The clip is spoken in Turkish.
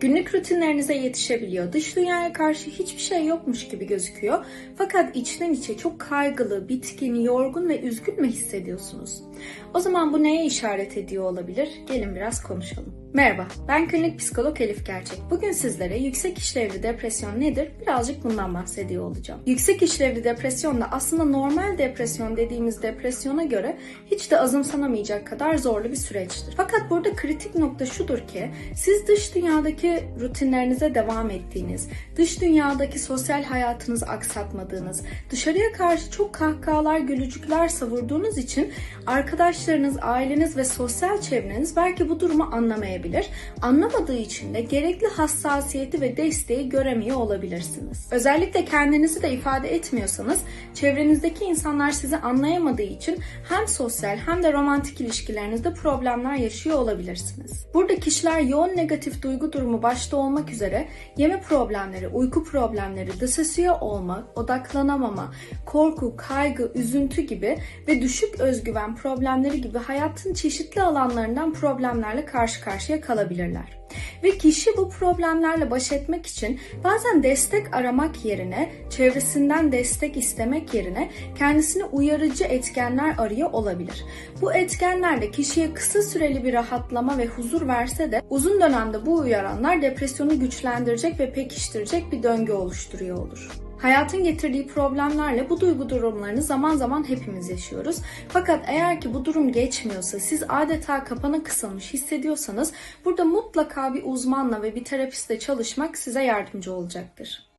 Günlük rutinlerinize yetişebiliyor. Dış dünyaya karşı hiçbir şey yokmuş gibi gözüküyor. Fakat içten içe çok kaygılı, bitkin, yorgun ve üzgün mü hissediyorsunuz? O zaman bu neye işaret ediyor olabilir? Gelin biraz konuşalım. Merhaba, ben klinik psikolog Elif Gerçek. Bugün sizlere yüksek işlevli depresyon nedir? Birazcık bundan bahsediyor olacağım. Yüksek işlevli depresyon da aslında normal depresyon dediğimiz depresyona göre hiç de azımsanamayacak kadar zorlu bir süreçtir. Fakat burada kritik nokta şudur ki siz dış dünyadaki rutinlerinize devam ettiğiniz, dış dünyadaki sosyal hayatınızı aksatmadığınız, dışarıya karşı çok kahkahalar, gülücükler savurduğunuz için arkadaşlarınız, aileniz ve sosyal çevreniz belki bu durumu anlamayabilir. Anlamadığı için de gerekli hassasiyeti ve desteği göremiyor olabilirsiniz. Özellikle kendinizi de ifade etmiyorsanız çevrenizdeki insanlar sizi anlayamadığı için hem sosyal hem de romantik ilişkilerinizde problemler yaşıyor olabilirsiniz. Burada kişiler yoğun negatif duygu başta olmak üzere yeme problemleri, uyku problemleri, dissosiye olma, odaklanamama, korku, kaygı, üzüntü gibi ve düşük özgüven problemleri gibi hayatın çeşitli alanlarından problemlerle karşı karşıya kalabilirler. Ve kişi bu problemlerle baş etmek için bazen destek aramak yerine, çevresinden destek istemek yerine kendisini uyarıcı etkenler arıyor olabilir. Bu etkenler de kişiye kısa süreli bir rahatlama ve huzur verse de uzun dönemde bu uyaranlar depresyonu güçlendirecek ve pekiştirecek bir döngü oluşturuyor olur. Hayatın getirdiği problemlerle bu duygu durumlarını zaman zaman hepimiz yaşıyoruz. Fakat eğer ki bu durum geçmiyorsa, siz adeta kapana kısılmış hissediyorsanız burada mutlaka bir uzmanla ve bir terapistle çalışmak size yardımcı olacaktır.